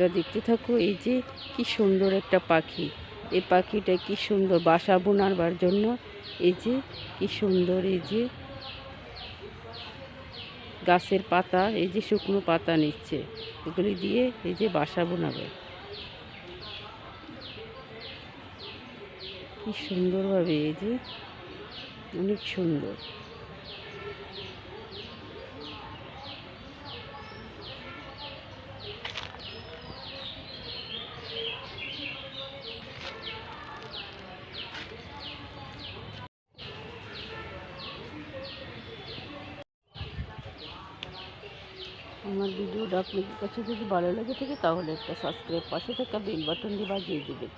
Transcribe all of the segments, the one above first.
তোমরা দেখতে থাকো, এই যে কি সুন্দর একটা পাখি। এই পাখিটা কি সুন্দর বাসা বোনাবার জন্য, এই যে কি সুন্দর, এই যে গাছের পাতা, এই যে শুকনো পাতা নিচ্ছে এগুলি দিয়ে এই যে বাসা বোনাবে। কি সুন্দরভাবে, এই যে অনেক সুন্দর। আমার ভিডিওটা আপনাদের কাছে যদি ভালো লেগে থাকে তাহলে একটা সাবস্ক্রাইব পাশে থাকা বেল বাটনটি বাজিয়ে দেবেন।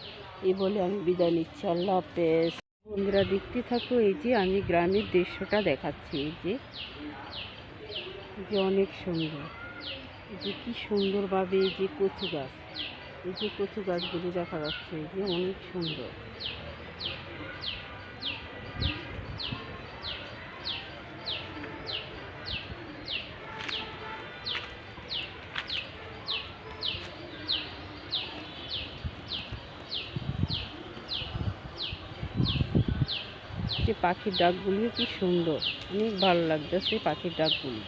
এই বলে আমি বিদায় নিচ্ছি। আল্লাহ হাফেজ। বন্ধুরা দেখতে থাকো, এই যে আমি গ্রামের দৃশ্যটা দেখাচ্ছি। এই যে যে অনেক সুন্দর। এই যে কি সুন্দরভাবে এই যে কচু গাছ। এই যে কচু গাছগুলো দেখা যাচ্ছে। এই যে অনেক সুন্দর। পাখির ডাকগুলিও কি সুন্দর। অনেক ভালো লাগতেছে পাখির ডাকগুলি।